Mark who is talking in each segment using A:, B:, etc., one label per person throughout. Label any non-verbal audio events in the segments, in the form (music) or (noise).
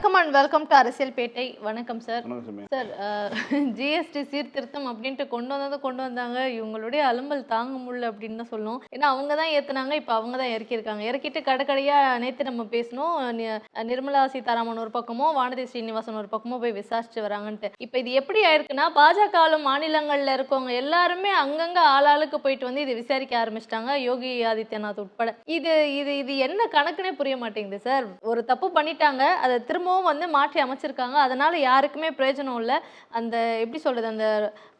A: வணக்கம் and welcome to அரசியல் பேட்டை வணக்கம் சார் சார் ஜிஎஸ்டி சீர்திருத்தம் அப்படின்ட்டு கொண்டு வந்ததை கொண்டு வந்தாங்க. இவங்களுடைய அலும்பல் தாங்க முடியல அப்படின்னு தான் சொல்லணும். ஏன்னா அவங்க தான் ஏத்துனாங்க இப்போ அவங்க தான் இறக்கியிருக்காங்க. இறக்கிட்டு கடைக்கடையா நேற்று நம்ம பேசணும் நிர்மலா சீதாராமன் ஒரு பக்கமோ வானதி ஸ்ரீனிவாசன் ஒரு பக்கமோ போய் விசாரிச்சு வராங்கன்ட்டு. இப்போ இது எப்படி ஆயிருக்குன்னா பாஜக ஆளும் மாநிலங்கள்ல இருக்கவங்க எல்லாருமே அங்கங்க ஆளாளுக்கு போயிட்டு வந்து இதை விசாரிக்க ஆரம்பிச்சிட்டாங்க யோகி ஆதித்யநாத் உட்பட. இது இது இது என்ன கணக்குனே புரிய மாட்டேங்குது சார் ஒரு தப்பு பண்ணிட்டாங்க அதை திரும்பவும் வந்து மாற்றி அமைச்சிருக்காங்க. அதனால யாருக்குமே பிரயோஜனம் இல்லை. அந்த எப்படி சொல்றது அந்த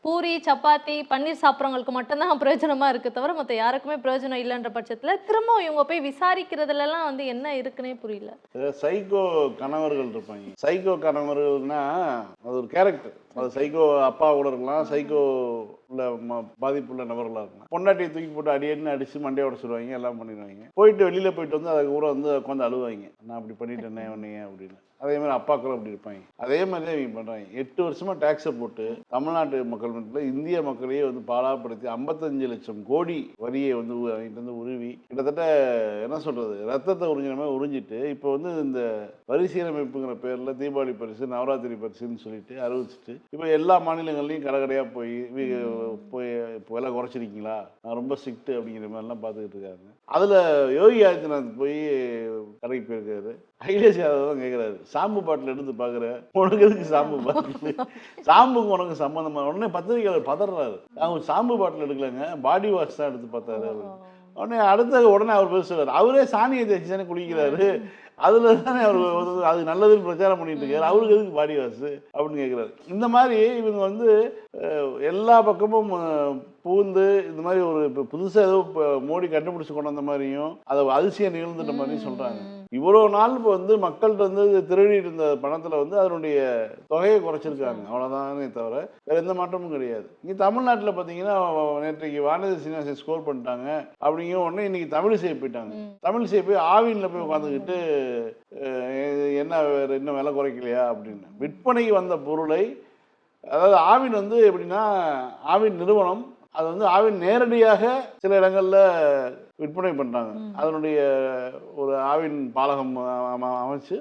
A: பூரி சப்பாத்தி பன்னீர் சாப்பிட்றவங்களுக்கு மட்டும்தான் பிரயோஜனமாக இருக்குது தவிர மற்ற யாருக்குமே பிரயோஜனம் இல்லைன்ற பட்சத்தில் திரும்ப இவங்க போய் விசாரிக்கிறதுலலாம் வந்து என்ன இருக்குன்னே புரியல.
B: சைக்கோ கணவர்கள் இருப்பாங்க. சைக்கோ கணவர்கள்னா அது ஒரு கேரக்டர் அது சைக்கோ அப்பா கூட இருக்கலாம் சைக்கோ உள்ள ம- பாதிப்புள்ள நபர்களாக இருக்கலாம். பொண்டாட்டியை தூக்கி போட்டு அடியடின்னு அடிச்சு மண்டையை உடச்சிடுவாங்க எல்லாம் பண்ணிடுவாங்க. போயிட்டு வெளியில் போயிட்டு வந்து அதுக்கு கூட வந்து உட்காந்து அழுவாங்க. நான் அப்படி பண்ணிட்டேனே உன்னையே அப்படின்னு. அதே மாதிரி அப்பாக்களும் அப்படி இருப்பாங்க. அதே மாதிரி தான் இவங்க பண்ணுறாங்க எட்டு வருஷமா டேக்ஸை போட்டு தமிழ்நாட்டு மக்கள் மத்தியில் இந்திய மக்களையே வந்து பாலாப்படுத்தி ஐம்பத்தஞ்சு லட்சம் கோடி வரியை வந்து வாங்கிட்டு வந்து உருவி கிட்டத்தட்ட என்ன சொல்றது ரத்தத்தை உறிஞ்சின மாதிரி உறிஞ்சிட்டு இப்போ வந்து இந்த வரி சீரமைப்புங்கிற பேரில் தீபாவளி பரிசு நவராத்திரி பரிசுன்னு சொல்லிட்டு அறிவிச்சிட்டு இப்போ எல்லா மாநிலங்கள்லையும் கடைக்கடையாக போய் போய் இப்போ விலை குறைச்சிருக்கீங்களா? நான் ரொம்ப ஸ்ட்ரிக்ட்டு அப்படிங்கிற மாதிரிலாம் பார்த்துக்கிட்டு இருக்காங்க. அதில் யோகி ஆதித்யநாத் போய் கடைக்கு போயிருக்காரு. அகிலேஷ் யாதவ் தான் கேட்குறாரு சாம்பு பாட்டில் எடுத்து பார்க்குற உனக்கு எதுக்கு சாம்பு பாட்டில்? சாம்புக்கு உனக்கு சம்மந்தமாக உடனே பத்திரிகையாளர் பதறாரு. அவங்க சாம்பு பாட்டில் எடுக்கலங்க பாடி வாஷ் தான் எடுத்து பார்த்தாரு அவரு. உடனே அடுத்த உடனே அவர் பேசுறாரு அவரே சாணியை தேய்ச்சி தானே குளிக்கிறாரு. அதுல தானே அவர் அது நல்லதுன்னு பிரச்சாரம் பண்ணிட்டு இருக்காரு. அவருக்கு எதுக்கு பாடி வாஷ் அப்படின்னு கேட்குறாரு இந்த மாதிரி இவங்க வந்து எல்லா பக்கமும் பூந்து இந்த மாதிரி ஒரு இப்போ புதுசாக ஏதோ மோடி கண்டுபிடிச்சு கொண்டு வந்த மாதிரியும் அதை அதிசயம் நிகழ்ந்துட்ட மாதிரியும் சொல்றாங்க. இவ்வளோ நாள் இப்போ வந்து மக்கள்கிட்ட வந்து திருடிட்டு இருந்த பணத்தில் வந்து அதனுடைய தொகையை குறைச்சிருக்காங்க. அவ்வளோதானே தவிர வேற எந்த மாற்றமும் கிடையாது. இங்கே தமிழ்நாட்டில் பார்த்தீங்கன்னா நேற்றைக்கு வானதி சீனிவாசன் ஸ்கோர் பண்ணிட்டாங்க. அப்படிங்கிற உடனே இன்னைக்கு தமிழிசை போயிட்டாங்க. தமிழிசை போய் ஆவினில் போய் உட்காந்துக்கிட்டு என்ன வேறு இன்னும் விலை குறைக்கலையா அப்படின்னு. விற்பனைக்கு வந்த பொருளை அதாவது ஆவின் வந்து எப்படின்னா ஆவின் நிறுவனம் அது வந்து ஆவின் நேரடியாக சில இடங்கள்ல விற்பனை பண்றாங்க. அதனுடைய ஒரு ஆவின் பாலகம் அமைச்சு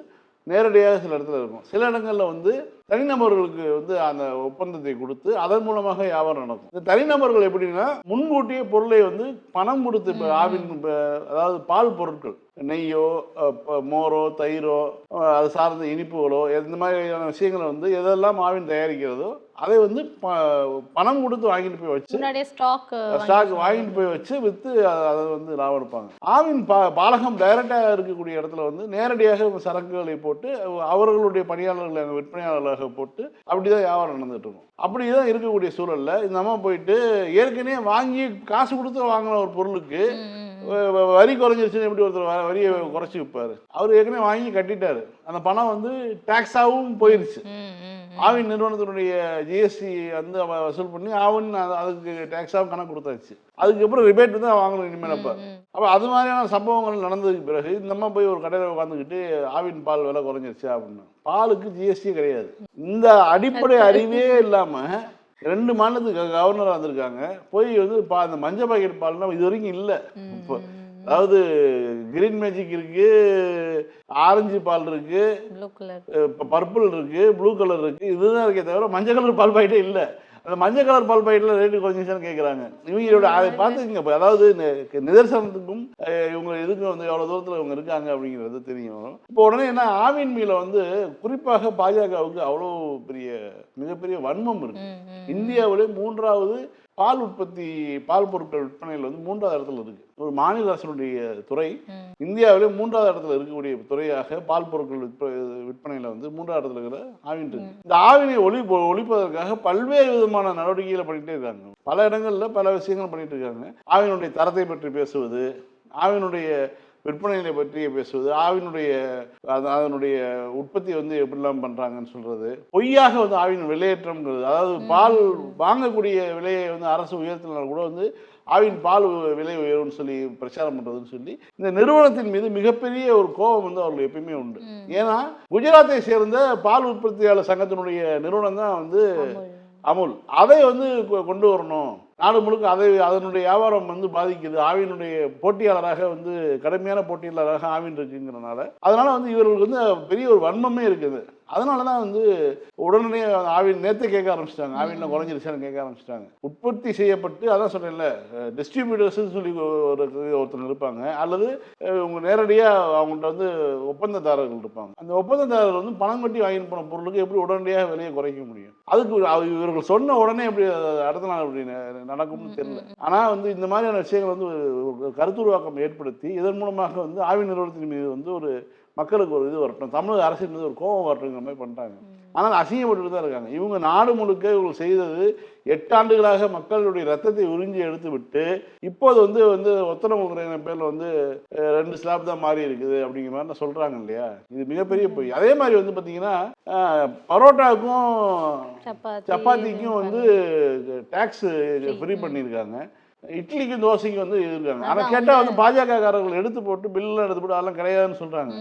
B: நேரடியாக சில இடத்துல இருக்கும். சில இடங்கள்ல வந்து தனிநபர்களுக்கு வந்து அந்த ஒப்பந்தத்தை கொடுத்து அதன் மூலமாக வியாபாரம் நடக்கும். இந்த தனிநபர்கள் எப்படின்னா முன்கூட்டியே பொருளை வந்து பணம் கொடுத்து இப்போ ஆவின் அதாவது பால் பொருட்கள் நெய்யோ மோரோ தயிரோ அது சார்ந்த இனிப்புகளோ இந்த மாதிரியான விஷயங்களை வந்து எதெல்லாம் ஆவின் தயாரிக்கிறதோ அதை வந்து பணம் கொடுத்து வாங்கிட்டு போய் வச்சு
A: ஸ்டாக்
B: ஸ்டாக் வாங்கிட்டு போய் வச்சு விற்று அதை வந்து லாபம் எடுப்பாங்க. ஆவின் பா பாலகம் டைரக்டாக இருக்கக்கூடிய இடத்துல வந்து நேரடியாக சரக்குகளை போட்டு அவர்களுடைய பணியாளர்களை விற்பனையாளர்களாக போட்டு அப்படிதான் வியாபாரம் நடந்துட்டு இருக்கும். அப்படிதான் இருக்கக்கூடிய சூழல்ல இந்த அம்மா போயிட்டு ஏற்கனவே வாங்கி காசு கொடுத்து வாங்கின ஒரு பொருளுக்கு வரி குறைஞ்சிருச்சுன்னு எப்படி ஒருத்தர் வரியை குறைச்சி விற்பாரு அவர் ஏற்கனவே வாங்கி கட்டிட்டாரு. அந்த பணம் வந்து டாக்ஸாகவும் போயிருச்சு. ஆவின் நிறுவனத்தினுடைய ஜிஎஸ்டி வந்து அவ வசூல் பண்ணி ஆவின் அது- அதுக்கு டேக்ஸாகவும் கணக்கு கொடுத்தாச்சு. அதுக்கப்புறம் ரிபேட் தான் வாங்கணும் இனிமேல் அப்போ. அப்போ அது மாதிரியான சம்பவங்கள் நடந்ததுக்கு பிறகு இந்த அம்மா போய் ஒரு கடையில் உட்காந்துக்கிட்டு ஆவின் பால் விலை குறைஞ்சிருச்சு? அப்படின்னு. பாலுக்கு ஜிஎஸ்டி கிடையாது. இந்த அடிப்படை அறிவே இல்லாமல் ரெண்டு மாநிலத்துக்கு கவர்னராக வந்திருக்காங்க. போய் வந்து பா அந்த மஞ்சள் பாக்கெட் பால்னா இது வரைக்கும் இல்லை. இப்போ அதாவது கிரீன் மேஜிக் இருக்கு ஆரஞ்சு பால் இருக்கு பர்பிள் இருக்கு ப்ளூ கலர் இருக்கு. இதுதான் இருக்கே தவிர மஞ்சள் கலர் பால் பாக்கெட்டே இல்லை. அந்த மஞ்சள் கலர் பால் பாக்கெட்ல ரேட்டு குறைஞ்சிச்சான்னு கேட்குறாங்க இவங்களோட அதை பார்த்துங்க இப்போ அதாவது நிதர்சனத்துக்கும் இவங்க எதுக்கும் வந்து எவ்வளோ தூரத்தில் இவங்க இருக்காங்க அப்படிங்கிறது தெரியும். இப்போ உடனே என்ன ஆவின் மீல வந்து குறிப்பாக பாஜகவுக்கு அவ்வளோ பெரிய மிகப்பெரிய வன்மம் இருக்கு. இந்தியாவிலே மூன்றாவது பால் உற்பத்தி பால் பொருட்கள் விற்பனையில் வந்து மூன்றாவது இடத்துல இருக்கு. ஒரு மாநில அரசினுடைய துறை இந்தியாவிலே மூன்றாவது இடத்துல இருக்கக்கூடிய துறையாக பால் பொருட்கள் விற்ப விற்பனையில் வந்து மூன்றாவது இடத்துல இருக்கிற ஆவின் இருக்கு இந்த ஆவினை ஒளி ஒழிப்பதற்காக பல்வேறு விதமான நடவடிக்கைகளை பண்ணிகிட்டே இருக்காங்க. பல இடங்களில் பல விஷயங்கள் பண்ணிட்டு இருக்காங்க. ஆவினுடைய தரத்தை பற்றி பேசுவது ஆவினுடைய விற்பனைகளை பற்றி பேசுவது ஆவினுடைய அது- அதனுடைய உற்பத்தி வந்து எப்படிலாம் பண்றாங்கன்னு சொல்றது. பொய்யாக வந்து ஆவின் விலையேற்றம்ங்கிறது அதாவது பால் வாங்கக்கூடிய விலையை வந்து அரசு உயர்த்தினால் கூட வந்து ஆவின் பால் விலை உயரும்னு சொல்லி பிரச்சாரம் பண்றதுன்னு சொல்லி இந்த நிறுவனத்தின் மீது மிகப்பெரிய ஒரு கோபம் வந்து அவர்கள் எப்பயுமே உண்டு. ஏன்னா குஜராத்தை சேர்ந்த பால் உற்பத்தியாளர் சங்கத்தினுடைய நிறுவனம் தான் வந்து அமுல். அதை வந்து கொண்டு வரணும். நாடு முழுக்க அதை அதனுடைய வியாபாரம் வந்து பாதிக்குது. ஆவினுடைய போட்டியாளராக வந்து கடுமையான போட்டியாளராக ஆவின் இருக்குங்கிறனால அதனால வந்து இவர்களுக்கு வந்து பெரிய ஒரு வன்மமே இருக்குது. அதனால தான் வந்து உடனே ஆவின் நேற்றே கேட்க ஆரம்பிச்சிட்டாங்க. ஆவின் குறைஞ்சிருச்சான்னு கேட்க ஆரம்பிச்சிட்டாங்க. உற்பத்தி செய்யப்பட்டு அதான் சொன்னேன்ல டிஸ்ட்ரிபியூட்டர்ஸ்னு சொல்லி ஒரு ஒருத்தர் இருப்பாங்க. அல்லது உங்க நேரடியாக அவங்கள்ட்ட வந்து ஒப்பந்ததாரர்கள் இருப்பாங்க. அந்த ஒப்பந்ததாரர் வந்து பணம் கட்டி வாங்கிட்டு போன பொருளுக்கு எப்படி உடனடியாக விலையை குறைக்க முடியும்? அதுக்கு இவர்கள் சொன்ன உடனே எப்படி அடுத்த நாள் அப்படி நடக்கும்னு தெரியல. ஆனால் வந்து இந்த மாதிரியான விஷயங்கள் வந்து ஒரு- ஒரு கருத்துருவாக்கம் ஏற்படுத்தி இதன் மூலமாக வந்து ஆவி நிறுவனத்தின் மீது வந்து ஒரு மக்களுக்கு ஒரு இது வரட்டும் தமிழக அரசின் மீது ஒரு கோபம் வரட்டுங்கிற மாதிரி பண்ணிட்டாங்க. ஆனால் அசிங்கப்பட்டு தான் இருக்காங்க. இவங்க நாடு முழுக்க இவங்க செய்தது எட்டாண்டுகளாக மக்களுடைய ரத்தத்தை உறிஞ்சி எடுத்து விட்டு இப்போது வந்து வந்து ஒத்தனமுறையின பேரில் வந்து ரெண்டு ஸ்லாப் தான் மாறி இருக்குது அப்படிங்கிற மாதிரி நான் சொல்கிறாங்க இல்லையா? இது மிகப்பெரிய பொய். அதே மாதிரி வந்து பார்த்தீங்கன்னா பரோட்டாவுக்கும்
A: சப்பாத்தி
B: சப்பாத்திக்கும் வந்து டேக்ஸ் ஃப்ரீ பண்ணியிருக்காங்க. இட்லிக்கும் தோசைக்கும் வந்து இருக்காங்க. ஆனால் கேட்டால் வந்து பாஜக காரர்கள் எடுத்து போட்டு பில்லாம் எடுத்து போட்டு அதெல்லாம் கிடையாதுன்னு சொல்கிறாங்க.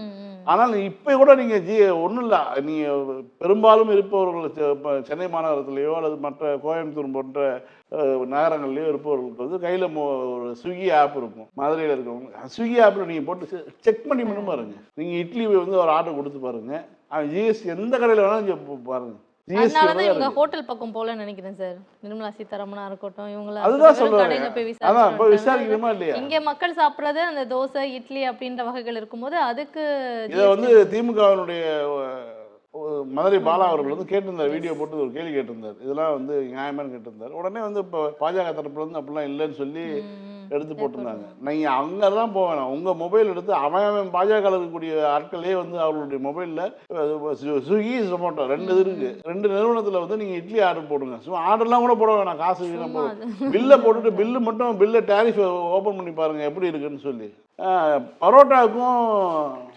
B: ஆனால் இப்போ கூட நீங்கள் ஜி ஒன்றும் இல்லை. நீங்கள் பெரும்பாலும் இருப்பவர்கள் சென்னை மாநகரத்திலேயோ அல்லது மற்ற கோயம்புத்தூர் போன்ற நகரங்கள்லேயோ இருப்பவர்களுக்கு வந்து கையில் ஒரு ஸ்விக்கி ஆப் இருக்கும். மதுரையில் இருக்கவங்க. ஸ்விக்கி ஆப்பில் நீங்கள் போட்டு செக் பண்ணி மட்டும் பாருங்க. நீங்கள் இட்லி வந்து ஒரு ஆர்டர் கொடுத்து பாருங்க. அவன் ஜிஎஸ்டி எந்த கடையில் வேணாலும் இங்க போ- பாருங்க. ஜிஎஸ்டி
A: அதனாலதான் இவங்க ஹோட்டல் பக்கம் போல நினைக்கிறேன் சார். நிர்மலா சீதாராமனா இருக்கட்டும் இவங்கள
B: அதுதான் சொல்றேன்.
A: போய்
B: விசாரிக்கணுமா இல்லையா?
A: இங்க மக்கள் சாப்பிடுறது அந்த தோசை இட்லி அப்படின்ற வகைகள் இருக்கும்போது அதுக்கு
B: இதை வந்து திமுகவினுடைய மதுரை பாலா அவர்கள் வந்து கேட்டிருந்தார். வீடியோ போட்டு ஒரு கேள்வி கேட்டிருந்தார். இதெல்லாம் வந்து நியாயமானு கேட்டிருந்தார். உடனே வந்து இப்போ பாஜக தரப்புல இருந்து அப்படிலாம் இல்லைன்னு சொல்லி எடுத்து போட்டிருந்தாங்க. நீங்கள் அங்கே தான் போக வேணாம் உங்கள் மொபைல் எடுத்து அவன் அவன் பாஜக இருக்கக்கூடிய ஆட்களே வந்து அவர்களுடைய மொபைலில் ஸ்விக்கி ஜொமேட்டோ ரெண்டு இது இருக்குது ரெண்டு நிறுவனத்தில் வந்து நீங்கள் இட்லி ஆர்டர் போடுங்க. சும்மா ஆர்டர்லாம் கூட போட வேணாம். காசு வீணாக போடும் பில்லை போட்டுட்டு பில்லு மட்டும் பில்லை டேரிஃப் ஓப்பன் பண்ணி பாருங்கள் எப்படி இருக்குன்னு சொல்லி. பரோட்டாவுக்கும்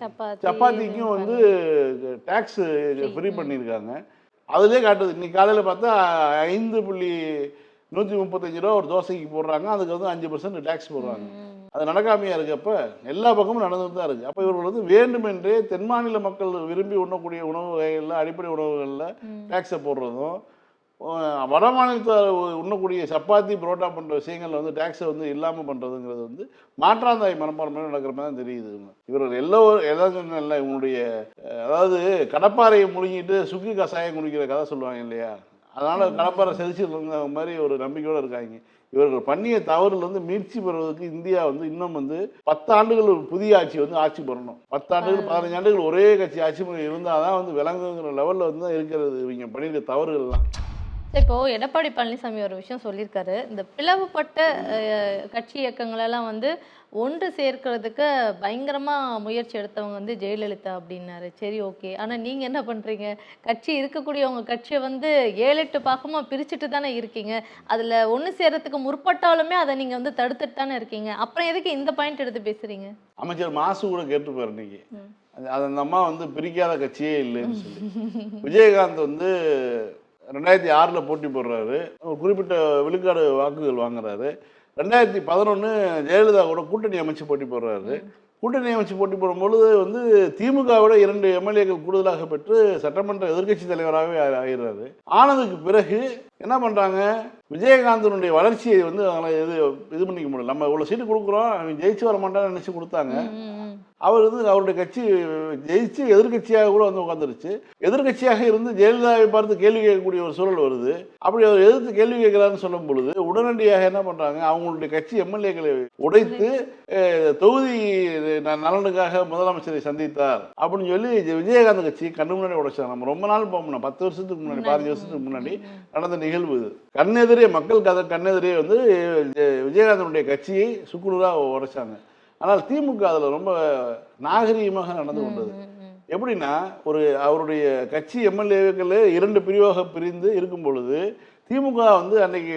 A: சப்பாத்தி
B: சப்பாத்திக்கும் வந்து டேக்ஸ் ஃப்ரீ பண்ணியிருக்காங்க. அதுலேயே காட்டுது. இன்னைக்கு காலையில் பார்த்தா ஐந்து புள்ளி நூற்றி முப்பத்தஞ்சு ரூபா ஒரு தோசைக்கு போடுறாங்க அதுக்கு வந்து அஞ்சு பர்சன்ட் டேக்ஸ் போடுறாங்க. அது நடக்காமையா இருக்கப்ப எல்லா பக்கமும் நடந்துட்டு தான் இருக்குது அப்போ இவர்கள் வந்து வேண்டுமென்றே தென் மாநில மக்கள் விரும்பி உண்ணக்கூடிய உணவு வகைகளில் அடிப்படை உணவுகளில் டேக்ஸை போடுறதும் வட மாநிலத்தில் உண்ணக்கூடிய சப்பாத்தி புரோட்டா போன்ற விஷயங்கள்ல வந்து டேக்ஸை வந்து இல்லாமல் பண்ணுறதுங்கிறது வந்து மாற்றாந்தாய் மனப்பான்மையோட நடக்கிற மாதிரி தான் தெரியுது இவர்கள் எல்லோ எதாவது இவங்களுடைய அதாவது கடப்பாறையை முழுங்கிட்டு சுக்கு கஷாயம் குடிக்கிற கதை சொல்லுவாங்க இல்லையா? அதனால கடப்பாறை செதிச்சிருந்த மாதிரி ஒரு நம்பிக்கையோடு இருக்காங்க. இவர்கள் பண்ணிய தவறுல வந்து மீட்சி பெறுவதற்கு இந்தியா வந்து இன்னும் வந்து பத்தாண்டுகள் ஒரு புதிய ஆட்சி வந்து ஆட்சி பெறணும். பத்தாண்டுகள் பதினஞ்சு ஆண்டுகள் ஒரே கட்சி ஆட்சி முறை இருந்தால் தான் வந்து விளங்குங்கிற லெவலில் வந்து தான் இருக்கிறது இவங்க பண்ணியிருக்க தவறுகள்லாம்.
A: இப்போ எடப்பாடி பழனிசாமி ஒரு விஷயம் சொல்லியிருக்காரு. இந்த பிளவுபட்ட கட்சி இயக்கங்களெல்லாம் வந்து ஒன்று சேர்க்கறதுக்கு பயங்கரமா முயற்சி எடுத்தவங்க வந்து ஜெயலலிதா அப்படின்னாரு. சரி ஓகே. ஆனா நீங்க என்ன பண்றீங்க? கட்சி இருக்கக்கூடிய உங்க கட்சியை வந்து ஏழு எட்டு பாகமா பிரிச்சுட்டு தானே இருக்கீங்க. அதுல ஒன்று சேர்றதுக்கு முற்பட்டாலுமே அதை நீங்க வந்து தடுத்துட்டு தானே இருக்கீங்க. அப்புறம் எதுக்கு இந்த பாயிண்ட் எடுத்து பேசுறீங்க?
B: அமைச்சர் மாசு கூட கேட்டுப்பார். அது அது அந்த அம்மா வந்து பிரிக்காத கட்சியே இல்லைன்னு சொல்லி. விஜயகாந்த் வந்து ரெண்டாயிரத்தி ஆறில் போட்டி போடுறாரு. ஒரு குறிப்பிட்ட விழுக்காடு வாக்குகள் வாங்குறாரு. ரெண்டாயிரத்தி பதினொன்று ஜெயலலிதா கூட கூட்டணி அமைச்சு போட்டி போடுறாரு. கூட்டணி அமைச்சு போட்டி போடும்பொழுது வந்து திமுகவோட இரண்டு எம்எல்ஏக்கள் கூடுதலாக பெற்று சட்டமன்ற எதிர்கட்சி தலைவராகவே ஆகிறாரு ஆனதுக்கு பிறகு என்ன பண்ணுறாங்க விஜயகாந்தனுடைய வளர்ச்சியை வந்து அவங்களால இது இது பண்ணிக்க முடியல. நம்ம இவ்வளோ சீட்டு கொடுக்குறோம் அவன் ஜெயிச்சு வர மாட்டான்னு நினச்சி கொடுத்தாங்க. அவர் வந்து அவருடைய கட்சி ஜெயிச்சு எதிர்க்கட்சியாக கூட வந்து உட்காந்துருச்சு எதிர்க்கட்சியாக இருந்து ஜெயலலிதாவை பார்த்து கேள்வி கேட்கக்கூடிய ஒரு சூழல் வருது. அப்படி அவர் எதிர்த்து கேள்வி கேட்கிறாருன்னு சொல்லும் பொழுது உடனடியாக என்ன பண்றாங்க? அவங்களுடைய கட்சி எம்எல்ஏக்களை உடைத்து தொகுதி நலனுக்காக முதலமைச்சரை சந்தித்தார் அப்படின்னு சொல்லி விஜயகாந்த் கட்சி கண்ணு முன்னாடி உடைச்சாங்க. நம்ம ரொம்ப நாள் போக முடியும் பத்து வருஷத்துக்கு முன்னாடி பதினஞ்சு வருஷத்துக்கு முன்னாடி நடந்த நிகழ்வு இது. கண்ணெதிரே மக்கள் கதை கண்ணெதிரே வந்து விஜயகாந்தனுடைய கட்சியை சுக்குநூறாக உடைச்சாங்க. ஆனால் திமுக அதில் ரொம்ப நாகரீகமாக நடந்து கொண்டது. எப்படின்னா ஒரு அவருடைய கட்சி எம்எல்ஏக்கள் இரண்டு பிரிவாக பிரிந்து இருக்கும் பொழுது திமுக வந்து அன்னைக்கு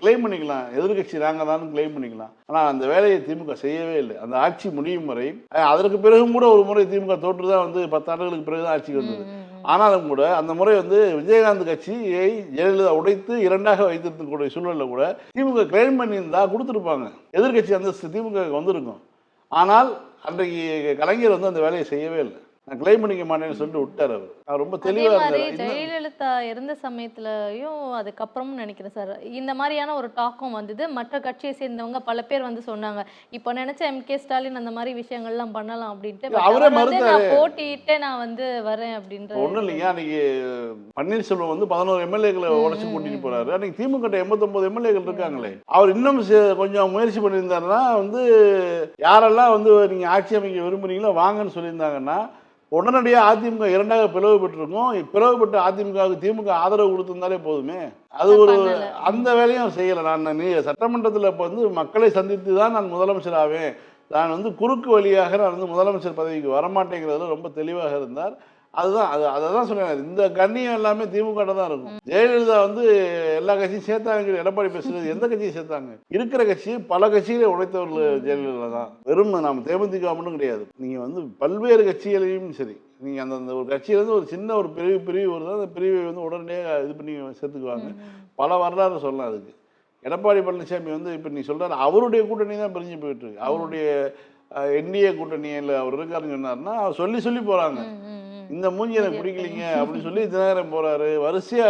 B: கிளைம் பண்ணிக்கலாம். எதிர்க்கட்சி நாங்கள் தான் கிளைம் பண்ணிக்கலாம். ஆனால் அந்த வேலையை திமுக செய்யவே இல்லை. அந்த ஆட்சி முடியும் வரை அஹ், அதற்கு பிறகும் கூட ஒரு முறை திமுக தோற்று தான் வந்து பத்தாண்டுகளுக்கு பிறகு தான் ஆட்சிக்கு வந்தது. ஆனாலும் கூட அந்த முறை வந்து விஜயகாந்த் கட்சியை ஜெயலலிதா உடைத்து இரண்டாக வைத்திருக்கக்கூடிய சூழலில் கூட திமுக கிளைம் பண்ணியிருந்தா கொடுத்துருப்பாங்க. எதிர்க்கட்சி அந்தஸ்து திமுக க்கு வந்திருக்கும். ஆனால் அன்றைக்கு கலைஞர் வந்து அந்த வேலையை செய்யவே இல்லை. நான் கிளைம் பண்ணிக்க மாட்டேன்னு சொல்லிட்டு விட்டார் அவர். அவர் ரொம்ப தெளிவாக இருந்தார்.
A: ஜெயலலிதா இருந்த சமயத்துலயும் அதுக்கப்புறமும் நினைக்கிறேன் சார். இந்த மாதிரியான ஒரு டாக்கும் வந்தது. மற்ற கட்சியை சேர்ந்தவங்க பல பேர் வந்து சொன்னாங்க. இப்போ நினைச்ச எம் கே ஸ்டாலின் அந்த மாதிரி விஷயங்கள்லாம் பண்ணலாம் அப்படின்ட்டு.
B: அவரே மறுத்தாரு.
A: நான் போட்டியிட்டு நான் வந்து வரேன் அப்படின்ற
B: ஒன்றும் இல்லைங்க. அன்னைக்கு பன்னீர்செல்வம் வந்து பதினோரு எம்எல்ஏக்களை உடச்சு கூட்டிட்டு போறாரு. அன்னைக்கு திமுக எண்பத்தொன்பது எம்எல்ஏக்கள் இருக்காங்களே. அவர் இன்னும் கொஞ்சம் முயற்சி பண்ணியிருந்தாருன்னா வந்து யாரெல்லாம் வந்து நீங்க ஆட்சி அமைக்க விரும்புறீங்களோ வாங்கன்னு சொல்லியிருந்தாங்கன்னா உடனடியாக அதிமுக இரண்டாக பிளவுபட்டிருக்கும். பிளவுபட்ட அதிமுகவுக்கு திமுக ஆதரவு கொடுத்திருந்தாலே போதுமே. அது ஒரு. அந்த வேலையும் செய்யலை நான். நீ சட்டமன்றத்தில் இப்போ வந்து மக்களை சந்தித்து தான் நான் முதலமைச்சர் ஆவேன் நான் வந்து குறுக்கு வழியாக நான் வந்து முதலமைச்சர் பதவிக்கு வரமாட்டேங்கிறதுல ரொம்ப தெளிவாக இருந்தார். அதுதான் அது அதை தான் சொன்னேன் இந்த கண்ணியம் எல்லாமே திமுக தான் இருக்கும். ஜெயலலிதா வந்து எல்லா கட்சியும் சேர்த்தாங்க எடப்பாடி பேசுறது எந்த கட்சியும் சேர்த்தாங்க. இருக்கிற கட்சி பல கட்சிகளை உடைத்தவர்கள் ஜெயலலிதா தான். வெறும் நம்ம தேமுதிக மட்டும் கிடையாது. நீங்கள் வந்து பல்வேறு கட்சிகளையும் சரி நீங்கள் அந்தந்த ஒரு கட்சியிலேருந்து ஒரு சின்ன ஒரு பிரிவு பிரிவு வருது. அந்த பிரிவை வந்து உடனடியாக இது பண்ணி சேர்த்துக்குவாங்க. பல வரலாறு சொல்லலாம் அதுக்கு. எடப்பாடி பழனிசாமி வந்து இப்போ நீ சொல்றாரு அவருடைய கூட்டணி தான் பிரிஞ்சு போயிட்டு இருக்கு. அவருடைய என்டிஏ கூட்டணியில் அவர் இருக்காருன்னு சொன்னார்னா அவர் சொல்லி சொல்லி
A: போகிறாங்க
B: இந்த மூஞ்சி எனக்கு பிடிக்கலைங்க அப்படின்னு சொல்லி தினகரன் போறாரு வரிசையா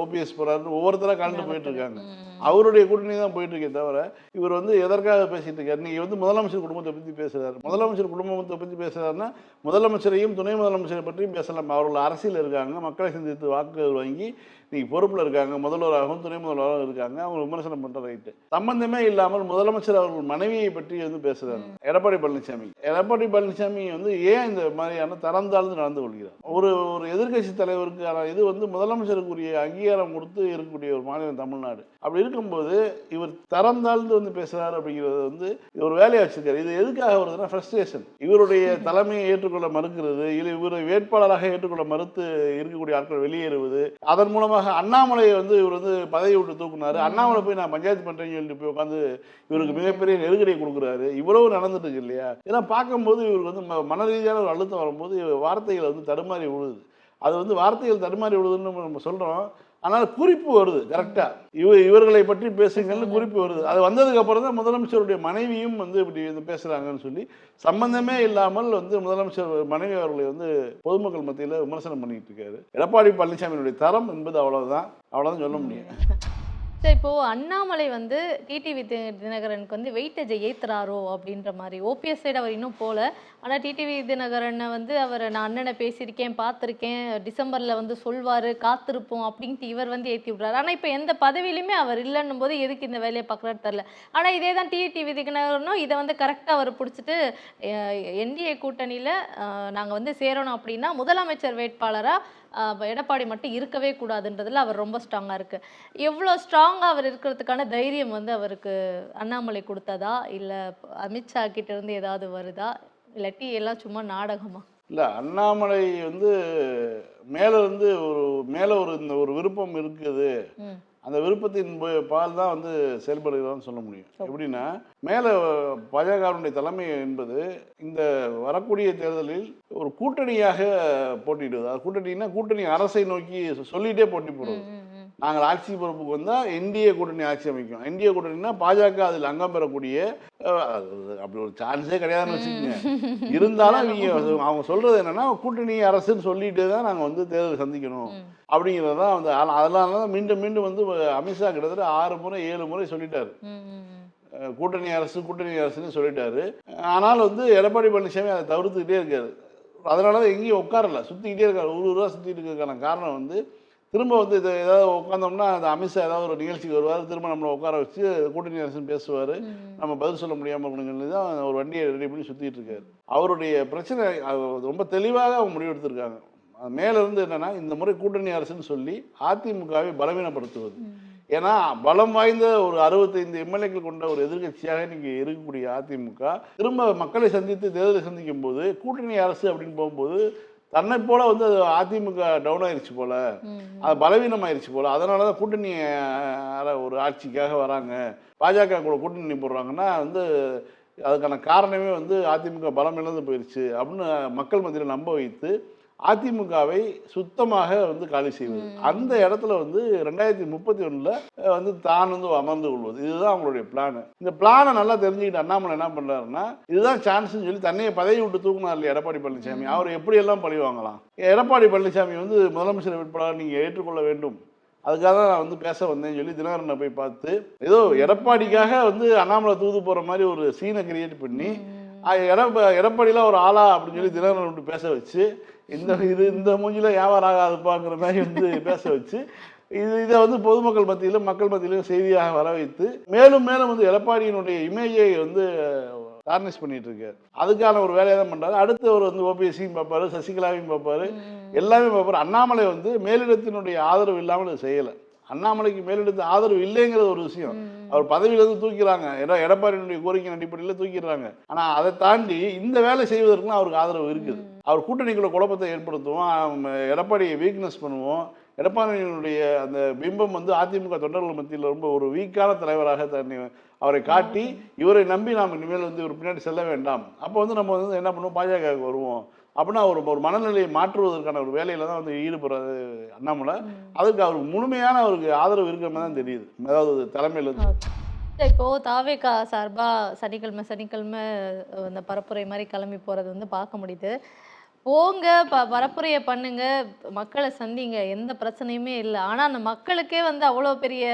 B: ஓபிஎஸ் போறாரு ஒவ்வொருத்தரா கலந்து போயிட்டு இருக்காங்க. அவருடைய கூட்டணி தான் போயிட்டு இருக்கே தவிர இவர் வந்து எதற்காக பேசிட்டு இருக்காரு? நீங்க வந்து முதலமைச்சர் குடும்பத்தை பத்தி பேசுறாரு. முதலமைச்சர் குடும்பத்தை பத்தி பேசுறாருன்னா முதலமைச்சரையும் துணை முதலமைச்சரை பற்றியும் பேசலாம். அவர்கள் அரசியல் இருக்காங்க மக்களை சந்தித்து வாக்குகள் வாங்கி இன்னைக்கு பொறுப்புல இருக்காங்க முதல்வராகவும் துணை முதல்வராகவும் இருக்காங்க அவங்க விமர்சனம் பண்ற ரைட்டு. சம்பந்தமே இல்லாமல் முதலமைச்சர் அவர்கள் மனைவியை பற்றி வந்து பேசுறாங்க எடப்பாடி பழனிசாமி. எடப்பாடி பழனிசாமி வந்து ஏன் இந்த மாதிரியான தரம் தாழ்ந்து நடந்து கொள்கிறார்? ஒரு ஒரு எதிர்க்கட்சி தலைவருக்கான இது வந்து முதலமைச்சருக்குரிய அங்கீகாரம் கொடுத்து இருக்கக்கூடிய ஒரு மாநிலம் தமிழ்நாடு. அப்படி இருக்கும்போது இவர் தரம் தாழ்ந்து வந்து பேசுறாரு அப்படிங்கிறது வந்து இது ஒரு வேலையை வச்சிருக்காரு. இது எதுக்காக வருதுன்னா ஃப்ரஸ்ட்ரேஷன் இவருடைய (laughs) தலைமையை ஏற்றுக்கொள்ள மறுக்கிறது இல்லை இவரை வேட்பாளராக ஏற்றுக்கொள்ள மறுத்து இருக்கக்கூடிய ஆட்கள் வெளியேறுவது அதன் மூலமாக அண்ணாமலையை வந்து இவர் வந்து பதவி விட்டு தூக்குனாரு. அண்ணாமலை போய் நான் பஞ்சாயத்து பண்றேன்னு சொல்லிட்டு போய் உட்காந்து இவருக்கு மிகப்பெரிய நெருக்கடியை கொடுக்குறாரு. இவ்வளவு நடந்துட்டு இருக்கு இல்லையா? இதெல்லாம் பார்க்கும்போது இவருக்கு வந்து மன ரீதியான ஒரு அழுத்தம் வரும்போது வார்த்தைகள் வந்து தடுமாறி விழுது. அது வந்து வார்த்தைகள் தடுமாறி விழுதுன்னு நம்ம- நம்ம சொல்றோம். ஆனால் குறிப்பு வருது கரெக்டாக இவ இவர்களை பற்றி பேசுங்கள்னு குறிப்பு வருது. அது வந்ததுக்கு அப்புறம் தான் முதலமைச்சருடைய மனைவியும் வந்து இப்படி வந்து பேசுகிறாங்கன்னு சொல்லி சம்பந்தமே இல்லாமல் வந்து முதலமைச்சர் மனைவி அவர்களை வந்து பொதுமக்கள் மத்தியில் விமர்சனம் பண்ணிட்டு இருக்காரு. எடப்பாடி பழனிசாமியினுடைய தரம் என்பது அவ்வளவுதான். அவ்வளோதான் சொல்ல முடியும்.
A: சரி இப்போ அண்ணாமலை வந்து டிடிவி தினகரனுக்கு வந்து வெயிட்டேஜை ஏத்துறாரோ அப்படின்ற மாதிரி ஓபிஎஸ் சைடு அவர் இன்னும் போல. ஆனா டிடிவி தினகரனை வந்து அவர் நான் அண்ணனை பேசியிருக்கேன் பார்த்துருக்கேன் டிசம்பர்ல வந்து சொல்வாரு காத்திருப்போம் அப்படின்ட்டு இவர் வந்து ஏத்தி விடுறாரு. ஆனா இப்போ எந்த பதவியிலுமே அவர் இல்லைன்னும் போது எதுக்கு இந்த வேலையை பார்க்குறாரு தெரில ஆனா இதே தான் டிடிவி தினகரனும் இதை வந்து கரெக்டா அவர் பிடிச்சிட்டு என்டிஏ கூட்டணியில நாங்கள் நாங்க வந்து சேரணும் அப்படின்னா முதலமைச்சர் வேட்பாளரா எடப்பாடி மட்டும் இருக்கவே கூடாதுன்றதுல அவர் ரொம்ப ஸ்ட்ராங்காக இருக்கு. எவ்வளோ ஸ்ட்ராங்காக அவர் இருக்கிறதுக்கான தைரியம் வந்து அவருக்கு அண்ணாமலை கொடுத்ததா? இல்லை அமித்ஷா கிட்ட இருந்து ஏதாவது வருதா? இல்லாட்டி எல்லாம் சும்மா நாடகமா?
B: இல்லை அண்ணாமலை வந்து மேலே இருந்து ஒரு மேலே ஒரு இந்த ஒரு விருப்பம் இருக்குது. அந்த விருப்பத்தின் பால் தான் வந்து செயல்படுகிறான்னு சொல்ல முடியும். எப்படின்னா மேலே பாஜகவினுடைய தலைமை என்பது இந்த வரக்கூடிய தேர்தலில் ஒரு கூட்டணியாக போட்டியிடுவது அது கூட்டணின்னா கூட்டணி அரசை நோக்கி சொல்லிட்டே போட்டி
A: ம்.
B: நாங்கள் ஆட்சி பொறுப்புக்கு வந்தால் என்டிஏ கூட்டணி ஆட்சி அமைக்கும். என்டிஏ கூட்டணினா பாஜக அதில் அங்கம் பெறக்கூடிய அப்படி ஒரு சான்ஸே கிடையாதுன்னு வச்சுக்கோங்க. இருந்தாலும் (laughs) அவங்க அவங்க சொல்றது என்னன்னா கூட்டணி அரசுன்னு சொல்லிட்டு தான் நாங்கள் வந்து தேர்தல் சந்திக்கணும்.
A: ம்.
B: அப்படிங்கிறது தான் வந்து அதனால தான் மீண்டும் மீண்டும் வந்து அமித்ஷா கிட்டத்தட்ட ஆறு முறை ஏழு முறை சொல்லிட்டாரு. கூட்டணி அரசு கூட்டணி அரசுன்னு சொல்லிட்டாரு. ஆனால் வந்து எடப்பாடி பழனிசாமி அதை தவிர்த்துக்கிட்டே இருக்காரு. அதனால தான் எங்கேயும் உட்காரல. சுற்றிக்கிட்டே இருக்காரு. ஊர் ஊராக சுற்றிட்டு இருக்கிறதுக்கான காரணம் வந்து திரும்ப வந்து இது ஏதாவது உட்காந்தோம்னா அந்த அமித்ஷா ஏதாவது ஒரு நிகழ்ச்சிக்கு வருவார் திரும்ப நம்மளை உட்கார வச்சு கூட்டணி அரசுன்னு பேசுவார். நம்ம பதில் சொல்ல முடியாமல் இருக்கணும்னு சொல்லி தான் ஒரு வண்டியை ரெடி பண்ணி சுற்றிட்டு இருக்காரு. அவருடைய பிரச்சனை ரொம்ப தெளிவாக அவங்க முடிவெடுத்திருக்காங்க. அது மேல இருந்து என்னன்னா இந்த முறை கூட்டணி அரசுன்னு சொல்லி அதிமுகவை பலவீனப்படுத்துவது. ஏன்னா பலம் வாய்ந்த ஒரு அறுபத்தைந்து எம்எல்ஏக்கள் கொண்ட ஒரு எதிர்க்கட்சியாக இன்னைக்கு இருக்கக்கூடிய அதிமுக திரும்ப மக்களை சந்தித்து தேர்தலை சந்திக்கும் போது கூட்டணி அரசு அப்படின்னு போகும்போது தன்னை போல வந்து அது அதிமுக டவுன் ஆயிருச்சு போல அது பலவீனமாயிருச்சு போல அதனால தான் கூட்டணி ஒரு ஆட்சிக்காக வராங்க. பாஜக கூட கூட்டணி போடுறாங்கன்னா வந்து அதுக்கான காரணமே வந்து அதிமுக பலம் இழந்து போயிருச்சு அப்படின்னு மக்கள் மத்தியில் நம்ப வைத்து அதிமுகவை சுத்தமாக வந்து காலி செய்வது. அந்த இடத்துல வந்து ரெண்டாயிரத்தி முப்பத்தி ஒண்ணுல வந்து தான் வந்து அமர்ந்து கொள்வது. இதுதான் அவங்களுடைய பிளான் இந்த பிளானை நல்லா தெரிஞ்சுக்கிட்டு அண்ணாமலை என்ன பண்றாருன்னா இதுதான் சான்ஸ்னு சொல்லி தன்னையை பதவி விட்டு தூக்குனார் இல்லையா எடப்பாடி பழனிசாமி. அவர் எப்படி எல்லாம் பழி வாங்கலாம்? எடப்பாடி பழனிசாமி வந்து முதலமைச்சர் வேட்பாளர் நீங்க ஏற்றுக்கொள்ள வேண்டும். அதுக்காக தான் நான் வந்து பேச வந்தேன்னு சொல்லி தினகரனை போய் பார்த்து ஏதோ எடப்பாடிக்காக வந்து அண்ணாமலை தூது போற மாதிரி ஒரு சீனை கிரியேட் பண்ணி எடப்ப எடப்பாடிலாம் ஒரு ஆளா அப்படின்னு சொல்லி தினகரன் விட்டு பேச வச்சு இந்த இது இந்த மூஞ்சில வியாபாரம் ஆகாதுப்பாங்கிற மாதிரி வந்து பேச வச்சு இது இதை வந்து பொதுமக்கள் மத்தியிலும் மக்கள் மத்தியிலும் செய்தியாக வர வைத்து மேலும் மேலும் வந்து எடப்பாடியினுடைய இமேஜை வந்து டார்னிஷ் பண்ணிட்டு இருக்காரு அதுக்கான ஒரு வேலையை தான் பண்றாரு. அடுத்து அவர் வந்து ஓபிஎஸ்சியும் பார்ப்பாரு சசிகலாவையும் பார்ப்பாரு எல்லாமே பார்ப்பாரு. அண்ணாமலை வந்து மேலிடத்தினுடைய ஆதரவு இல்லாமல் செய்யலை. அண்ணாமலைக்கு மேலிடத்து ஆதரவு இல்லைங்கிறது ஒரு விஷயம். அவர் பதவியிலிருந்து தூக்கிறாங்க. ஏன்னா எடப்பாடியினுடைய கோரிக்கையின் அடிப்படையில் தூக்கிடுறாங்க. ஆனால் அதை தாண்டி இந்த வேலை செய்வதற்குலாம் அவருக்கு ஆதரவு இருக்குது. அவர் கூட்டணிக்குள்ள குழப்பத்தை ஏற்படுத்துவோம் எடப்பாடியை வீக்னஸ் பண்ணுவோம். எடப்பாடியினுடைய அந்த பிம்பம் வந்து அதிமுக தொண்டர்கள் மத்தியில் ரொம்ப ஒரு வீக்கான தலைவராக தன்னை அவரை காட்டி இவரை நம்பி நாம் இனிமேல் வந்து இவர் பின்னாடி செல்ல வேண்டாம். அப்போ வந்து நம்ம வந்து என்ன பண்ணுவோம்? பாஜகவுக்கு வருவோம். அப்படின்னா ஒரு ஒரு மனநிலையை மாற்றுவதற்கான ஒரு வேலையில தான் வந்து ஈடுபடுறது அண்ணாமலை. அதுக்கு அவருக்கு முழுமையான அவருக்கு ஆதரவு இருக்கிற மாதிரி தான் தெரியுது. அதாவது தலைமையில் இருந்து.
A: இப்போ தாவேக்கா சார்பா சனிக்கிழமை சனிக்கிழமை அந்த இந்த பரப்புரை மாதிரி கிளம்பி போகிறது வந்து பார்க்க முடியுது. போங்க ப பரப்புரையை பண்ணுங்க மக்களை சந்திங்க எந்த பிரச்சனையுமே இல்லை. ஆனால் அந்த மக்களுக்கே வந்து அவ்வளோ பெரிய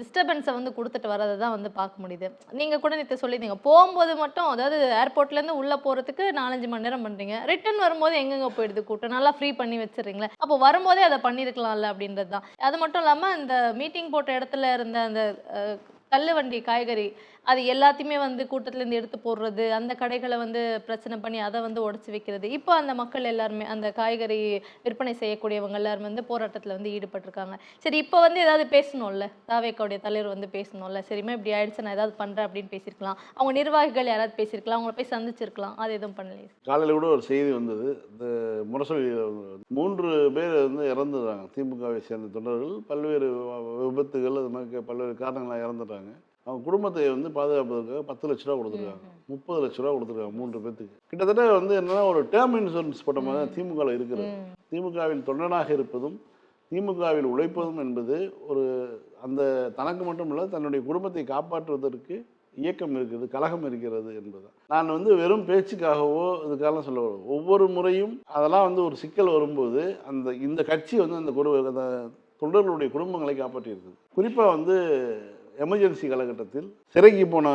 A: டிஸ்டர்பன்ஸை வந்து கொடுத்துட்டு வரதை தான் வந்து பார்க்க முடியுது. நீங்கள் கூட நேற்று சொல்லியிருந்தீங்க போகும்போது மட்டும் அதாவது ஏர்போர்ட்லேருந்து உள்ளே போகிறதுக்கு நாலஞ்சு மணி நேரம் பண்ணுறீங்க ரிட்டர்ன் வரும்போது எங்கெங்க போயிடுது கூட்டம்? நல்லா ஃப்ரீ பண்ணி வச்சிடுறீங்களே. அப்போ வரும்போதே அதை பண்ணியிருக்கலாம்ல அப்படின்றது தான். அது மட்டும் இல்லாமல் இந்த மீட்டிங் போட்ட இடத்துல இருந்த அந்த தள்ளு வண்டி காய்கறி அது எல்லாத்தையுமே வந்து கூட்டத்துலேருந்து எடுத்து போடுறது அந்த கடைகளை வந்து பிரச்சனை பண்ணி அதை வந்து உடச்சி வைக்கிறது. இப்போ அந்த மக்கள் எல்லாருமே அந்த காய்கறி விற்பனை செய்யக்கூடியவங்க எல்லாரும் வந்து போராட்டத்தில் வந்து ஈடுபட்டிருக்காங்க. சரி இப்போ வந்து ஏதாவது பேசணும்ல? தாவேக்காவுடைய தலைவர் வந்து பேசணும்ல? சரிம்மா இப்படி ஆயிடுச்சு நான் ஏதாவது பண்ணுறேன் அப்படின்னு பேசியிருக்கலாம். அவங்க நிர்வாகிகள் யாராவது பேசியிருக்கலாம்? அவங்கள போய் சந்திச்சிருக்கலாம். அது எதுவும் பண்ணலையே.
B: காலையில் கூட ஒரு செய்தி வந்தது. இந்த முரசொலி மூன்று பேர் வந்து இறந்துடுறாங்க. திமுகவை சேர்ந்த தொண்டர்கள் பல்வேறு விபத்துகள் அது மாதிரி பல்வேறு காரணங்களாக இறந்துட்டாங்க அவங்க குடும்பத்தை வந்து பாதுகாப்பதற்காக பத்து லட்ச ரூபா கொடுத்துருக்காங்க. முப்பது லட்ச ரூபா கொடுத்துருக்காங்க மூன்று பேர்த்துக்கு கிட்டத்தட்ட வந்து என்னன்னா ஒரு டேர்ம் இன்சூரன்ஸ் போட்ட மாதிரி தான் திமுகவில் இருக்கிறது. திமுகவில் தொண்டனாக இருப்பதும் திமுகவில் உழைப்பதும் என்பது ஒரு அந்த தனக்கு மட்டும் இல்லை தன்னுடைய குடும்பத்தை காப்பாற்றுவதற்கு இயக்கம் இருக்குது கழகம் இருக்கிறது என்பது நான் வந்து வெறும் பேச்சுக்காகவோ இதுக்காக சொல்ல. ஒவ்வொரு முறையும் அதெல்லாம் வந்து ஒரு சிக்கல் வரும்போது அந்த இந்த கட்சி வந்து அந்த குடு அந்த தொண்டர்களுடைய குடும்பங்களை காப்பாற்றியிருக்குது. குறிப்பாக வந்து எமர்ஜென்சி காலகட்டத்தில் சிறைக்கு போன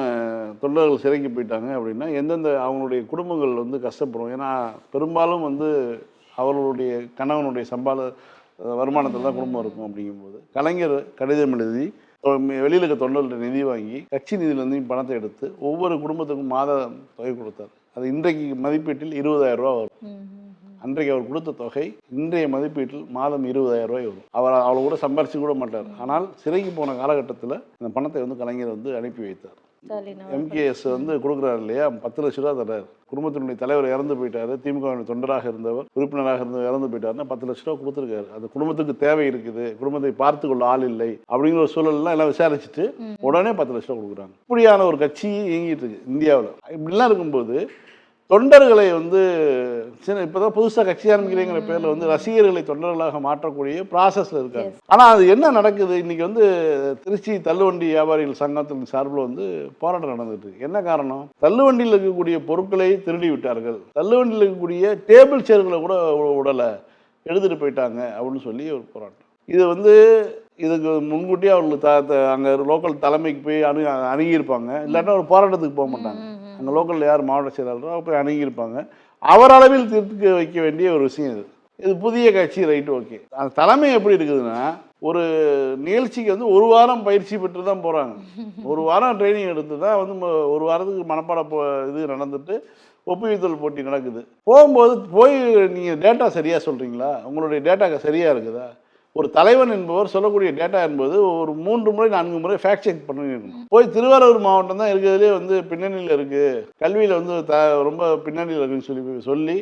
B: தொண்டர்கள் சிறைக்கு போயிட்டாங்க அப்படின்னா எந்தெந்த அவங்களுடைய குடும்பங்கள் வந்து கஷ்டப்படும்? ஏன்னா பெரும்பாலும் வந்து அவர்களுடைய கணவனுடைய சம்பாத வருமானத்தில் தான் குடும்பம் இருக்கும் அப்படிங்கும்போது கலைஞர் கடிதம் எழுதி வெளியில் வெளியில இருக்க தொண்டர்கள்ட்ட நிதி வாங்கி கட்சி நிதியிலேருந்தையும் பணத்தை எடுத்து ஒவ்வொரு குடும்பத்துக்கும் மாத தொகை கொடுத்தார். அது இன்றைக்கு மதிப்பீட்டில் இருபதாயிரம் ரூபா வரும். அன்றைக்கு அவர் கொடுத்த தொகை இன்றைய மதிப்பீட்டில் மாதம் இருபதாயிரம் ரூபாய் வரும். அவர் அவ்வளோ கூட சம்பாரிச்சு கூட மாட்டார். ஆனால் சிறைக்கு போன காலகட்டத்தில் இந்த பணத்தை வந்து கலைஞர் வந்து அனுப்பி வைத்தார். எம்கேஎஸ் வந்து கொடுக்குறாரு இல்லையா? பத்து லட்ச ரூபா தர்றாரு. குடும்பத்தினுடைய தலைவர் இறந்து போயிட்டாரு. திமுக தொண்டராக இருந்தவர் உறுப்பினராக இருந்தவர் இறந்து போயிட்டாருன்னா பத்து லட்ச ரூபா கொடுத்துருக்காரு. அது குடும்பத்துக்கு தேவை இருக்குது. குடும்பத்தை பார்த்து கொள்ள ஆள் இல்லை அப்படிங்கிற ஒரு சூழல்லாம் எல்லாம் விசாரிச்சுட்டு உடனே பத்து லட்ச ரூபா கொடுக்குறாங்க. இப்படியான ஒரு கட்சி இயங்கிட்டு இருக்கு இந்தியாவில். இப்படிலாம் இருக்கும்போது தொண்டர்களை வந்து சின்ன இப்போதான் புதுசாக கட்சி ஆரம்பிக்கிறேங்கிற பேரில் வந்து ரசிகர்களை தொண்டர்களாக மாற்றக்கூடிய ப்ராசஸில் இருக்காங்க. ஆனால் அது என்ன நடக்குது? இன்னைக்கு வந்து திருச்சி தள்ளுவண்டி வியாபாரிகள் சங்கத்தின் சார்பில் வந்து போராட்டம் நடந்துட்டு என்ன காரணம்? தள்ளுவண்டியில் இருக்கக்கூடிய பொருட்களை திருடி விட்டார்கள். தள்ளுவண்டியில் இருக்கக்கூடிய டேபிள் சேர்களை கூட விடலை எடுத்துட்டு போயிட்டாங்க அப்படின்னு சொல்லி ஒரு போராட்டம். இது வந்து இதுக்கு முன்கூட்டியே அவர்களுக்கு த அங்கே லோக்கல் தலைமைக்கு போய் அணு அணுகியிருப்பாங்க. இல்லாட்டா ஒரு போராட்டத்துக்கு போக மாட்டாங்க. அங்கே லோக்கலில் யார் மாவட்ட செயலாளரோ போய் அணுகியிருப்பாங்க. அவர் அளவில் தீர்த்துக்க வைக்க வேண்டிய ஒரு விஷயம் இது. இது புதிய கட்சி ரைட் ஓகே அந்த தலைமை எப்படி இருக்குதுன்னா ஒரு நிகழ்ச்சிக்கு வந்து ஒரு வாரம் பயிற்சி பெற்று தான் போகிறாங்க ஒரு வாரம் ட்ரைனிங் எடுத்து தான் வந்து ஒரு வாரத்துக்கு மனப்பாட போ இது நடந்துட்டு ஒப்புவித்தல் போட்டி நடக்குது. போகும்போது போய் நீங்கள் டேட்டா சரியாக சொல்கிறீங்களா உங்களுடைய டேட்டா சரியாக இருக்குதா? ஒரு தலைவன் என்பவர் சொல்லக்கூடிய டேட்டா என்பது ஒரு மூன்று முறை நான்கு முறை ஃபேக்ட் செக் பண்ணிருக்கணும் போய் திருவாரூர் மாவட்டம் தான் இருக்கிறதுலே வந்து பின்னணியில் இருக்குது கல்வியில் வந்து த ரொம்ப பின்னணியில் இருக்குன்னு சொல்லி சொல்லி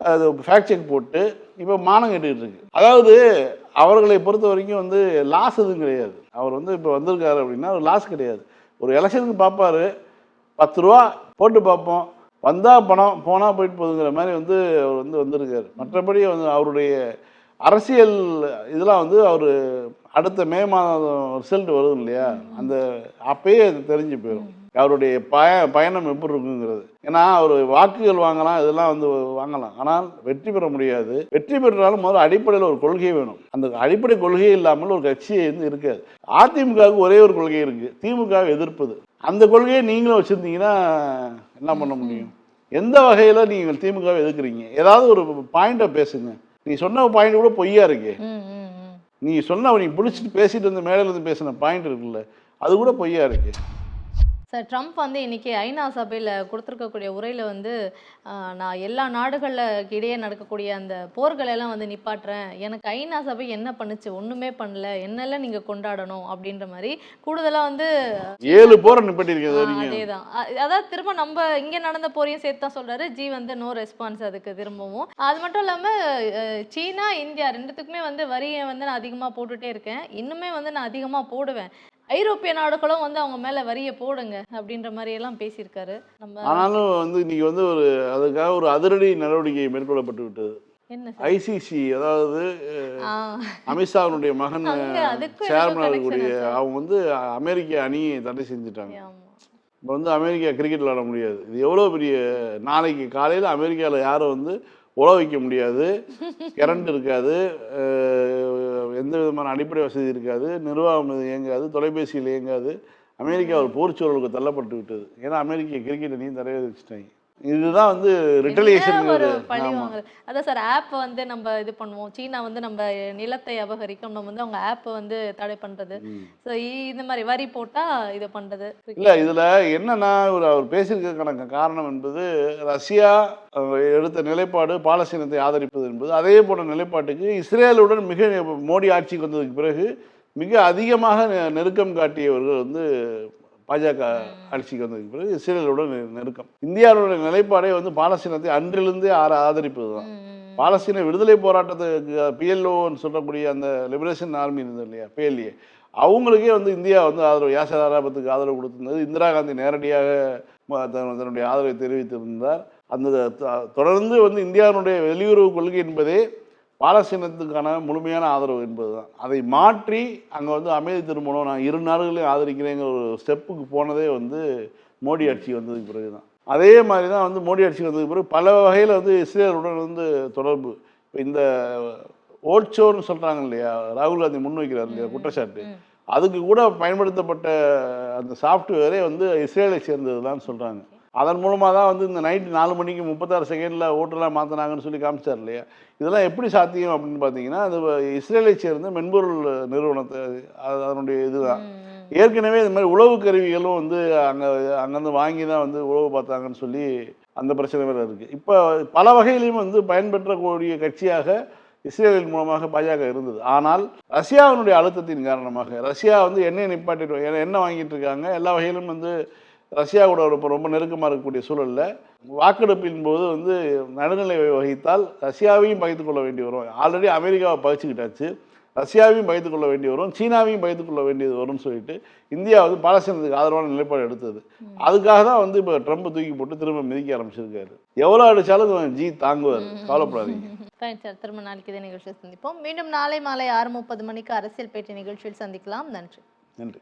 B: அது ஃபேக்ட் செக் போட்டு இப்போ மானம் கட்டிகிட்டு இருக்கு. அதாவது அவர்களை பொறுத்த வரைக்கும் வந்து லாஸ் எதுவும் கிடையாது. அவர் வந்து இப்போ வந்திருக்காரு அப்படின்னா ஒரு லாஸ் கிடையாது. ஒரு எலெக்ஷனுக்கு பார்ப்பாரு பத்து ரூபா போட்டு பார்ப்போம். வந்தால் பணம் போனால் போயிட்டு போகுதுங்கிற மாதிரி வந்து அவர் வந்து வந்திருக்காரு. மற்றபடி வந்து அவருடைய அரசியல் இதெல்லாம் வந்து அவர் அடுத்த மே மாதம் ரிசல்ட் வருது இல்லையா? அந்த அப்பயே அது தெரிஞ்சு போயிடும் அவருடைய பய பயணம் எப்படி இருக்குங்கிறது. ஏன்னா அவர் வாக்குகள் வாங்கலாம் இதெல்லாம் வந்து வாங்கலாம். ஆனால் வெற்றி பெற முடியாது. வெற்றி பெற்றாலும் முதல்ல அடிப்படையில் ஒரு கொள்கை வேணும். அந்த அடிப்படை கொள்கையே இல்லாமல் ஒரு கட்சியை வந்து இருக்காது. அதிமுகவுக்கு ஒரே ஒரு கொள்கை இருக்குது திமுக எதிர்ப்பது. அந்த கொள்கையை நீங்களும் வச்சுருந்தீங்கன்னா என்ன பண்ண முடியும்? எந்த வகையில் நீங்கள் திமுகவை எதிர்க்கிறீங்க? ஏதாவது ஒரு பாயிண்ட்டை பேசுங்க. நீ சொன்ன பாயிண்ட் கூட பொய்யா இருக்கு. நீ சொன்ன நீ பிடிச்சிட்டு பேசிட்டு இருந்த மேடையில இருந்து பேசின பாயிண்ட் இருக்குல்ல அது கூட பொய்யா இருக்கு
A: சார் ட்ரம்ப் வந்து இன்னைக்கு ஐநா சபையில் கொடுத்துருக்கக்கூடிய உரையில் வந்து நான் எல்லா நாடுகளுக்கு இடையே நடக்கக்கூடிய அந்த போர்களை எல்லாம் வந்து நிப்பாட்டுறேன். எனக்கு ஐநா சபை என்ன பண்ணுச்சு? ஒன்றுமே பண்ணல. என்னெல்லாம் நீங்கள் கொண்டாடணும்? அப்படின்ற மாதிரி கூடுதலாக வந்து
B: ஏழு போரை நிப்பட்டிருக்கிறது வரைக்கும்
A: அதேதான். அ- அதாவது திரும்ப நம்ம இங்க நடந்த போரையும் சேர்த்து தான் சொல்றாரு. ஜி வந்து நோ ரெஸ்பான்ஸ் அதுக்கு திரும்பவும். அது மட்டும் இல்லாம அஹ், சீனா இந்தியா ரெண்டுத்துக்குமே வந்து வரியை வந்து நான் அதிகமா போட்டுட்டே இருக்கேன். இன்னுமே வந்து நான் அதிகமா போடுவேன். ஐரோப்பிய நாடுகளும் வந்து அவங்க மேல வரியை போடுங்க அப்படின்ற மாதிரி எல்லாம் பேசியிருக்காரு. நம்ம
B: ஆனாலும் வந்து இன்னைக்கு வந்து ஒரு அதுக்காக ஒரு அதிரடி நடவடிக்கை மேற்கொள்ளப்பட்டு விட்டது. ஐசிசி அதாவது அமித்ஷாவினுடைய மகன்
A: அங்க அதுக்கும்
B: சேர்மன்
A: எனக்கும்
B: இருக்கக்கூடிய. அவங்க வந்து அமெரிக்க அணியை தடை செஞ்சுட்டாங்க. இப்போ வந்து அமெரிக்கா கிரிக்கெட் விளாட முடியாது. இது எவ்வளோ பெரிய நாளைக்கு காலையில் அமெரிக்காவில் யாரும் வந்து உழ வைக்க முடியாது. (laughs) கரண்ட் இருக்காது. எந்த விதமான அடிப்படை வசதி இருக்காது நிர்வாகம் இது இயங்காது தொலைபேசியில் இயங்காது. அமெரிக்கா ஒரு போர்ச்சூழலுக்கு தள்ளப்பட்டு விட்டது. ஏன்னா அமெரிக்க கிரிக்கெட் அணியும் தடை வச்சுட்டாங்க இதுதான் வந்து
A: என்ன ஒரு
B: ரிட்டலியேஷன்
A: பழி அதான் சார் ஆப் வந்து நம்ம இது பண்ணுவோம். சீனா வந்து நம்ம நிலத்தை அபகரிக்கும். நம்ம வந்து அவங்க ஆப் வந்து தடை பண்றது. ஸோ இந்த மாதிரி வரி போட்டா இது பண்றது.
B: இல்லை இதில் என்னன்னா ஒரு அவர் பேசியிருக்கிறதுக்கான காரணம் என்பது ரஷ்யா எடுத்த நிலைப்பாடு பாலஸ்தீனத்தை ஆதரிப்பது என்பது. அதே போன்ற நிலைப்பாட்டுக்கு இஸ்ரேலுடன் மிக மோடி ஆட்சிக்கு வந்ததுக்கு பிறகு மிக அதிகமாக நெருக்கம் காட்டியவர்கள் வந்து பாஜக ஆட்சிக்கு வந்ததுக்கு பிறகு இஸ்ரேலுடன் நெ- நெருக்கம். இந்தியாவுடைய நிலைப்பாடே வந்து பாலஸ்தீனத்தை அன்றிலிருந்தே ஆர ஆதரிப்பது தான் பாலஸ்தீன விடுதலை போராட்டத்துக்கு பிஎல்ஓன்னு சொல்லக்கூடிய அந்த லிபரேஷன் ஆர்மி இருந்தது இல்லையா? பிஎல்ஏ அவங்களுக்கே வந்து இந்தியா வந்து ஆதரவு யாசர் அரபத்துக்கு ஆதரவு கொடுத்திருந்தது. இந்திரா காந்தி நேரடியாக தன்னுடைய ஆதரவை தெரிவித்திருந்தார். அந்த தொடர்ந்து வந்து இந்தியாவினுடைய வெளியுறவு கொள்கை என்பதே பாலஸ்தீனத்துக்கான முழுமையான ஆதரவு என்பது தான் அதை மாற்றி அங்கே வந்து அமைதி திரும்பணும் நான் இரு நாடுகளையும் ஆதரிக்கிறேங்கிற ஒரு ஸ்டெப்புக்கு போனதே வந்து மோடி ஆட்சி வந்ததுக்கு பிறகு தான் அதே மாதிரி தான் வந்து மோடி ஆட்சி வந்ததுக்கு பிறகு பல வகையில் வந்து இஸ்ரேலுடன் வந்து தொடர்பு. இப்ப இந்த ஓட்சோன்னு சொல்கிறாங்க இல்லையா ராகுல் காந்தி முன்வைக்கிறார் இல்லையா குற்றச்சாட்டு. அதுக்கு கூட பயன்படுத்தப்பட்ட அந்த சாஃப்ட்வேரே வந்து இஸ்ரேலை சேர்ந்தது தான் சொல்கிறாங்க அதன் மூலமாக தான் வந்து இந்த நைட்டு நாலு மணிக்கு முப்பத்தாறு செகண்டில் ஓட்டெல்லாம் மாற்றினாங்கன்னு சொல்லி காமிச்சார் இல்லையா? இதெல்லாம் எப்படி சாத்தியம் அப்படின்னு பார்த்தீங்கன்னா அது இஸ்ரேலை சேர்ந்த மென்பொருள் நிறுவனத்தை அது அதனுடைய இதுதான். ஏற்கனவே இந்த மாதிரி உளவு கருவிகளும் வந்து அங்கே அங்கேருந்து வாங்கி தான் வந்து உழவு பார்த்தாங்கன்னு சொல்லி அந்த பிரச்சனை வேறு இருக்குது இப்போ பல வகையிலையும் வந்து பயன்பெற்றக்கூடிய கட்சியாக இஸ்ரேலின் மூலமாக பாஜக இருந்தது. ஆனால் ரஷ்யாவினுடைய அழுத்தத்தின் காரணமாக ரஷ்யா வந்து எண்ணெய் நிப்பாட்டிட்டு எண்ணெய் வாங்கிட்டு இருக்காங்க. எல்லா வகையிலும் வந்து ரஷ்யா கூட ரொம்ப ரொம்ப நெருக்கமாக இருக்கக்கூடிய சூழலில் வாக்கெடுப்பின் போது வந்து நடுநிலை வகித்தால் ரஷ்யாவையும் பகிர்ந்து கொள்ள வேண்டி வரும். ஆல்ரெடி அமெரிக்காவை பகிச்சுக்கிட்டாச்சு. ரஷ்யாவையும் பகிர்ந்து கொள்ள வேண்டி வரும். சீனாவையும் பகிர்ந்து கொள்ள வேண்டியது வரும்னு சொல்லிட்டு இந்தியா வந்து பாலஸ்தீனத்துக்கு ஆதரவான நிலைப்பாடு எடுத்தது. அதுக்காக தான் வந்து இப்போ ட்ரம்ப் தூக்கி போட்டு திரும்ப மிதிக்க ஆரம்பிச்சிருக்காரு. எவ்வளோ அடிச்சாலும் ஜி தாங்குவார். கவலைப்படாதீங்க. (laughs)
A: சார் திரும்ப நாளைக்கு இதே நிகழ்ச்சியில் சந்திப்போம். மீண்டும் நாளை மாலை ஆறு முப்பது மணிக்கு அரசியல் பேட்டி நிகழ்ச்சியில் சந்திக்கலாம். நன்றி.
B: நன்றி.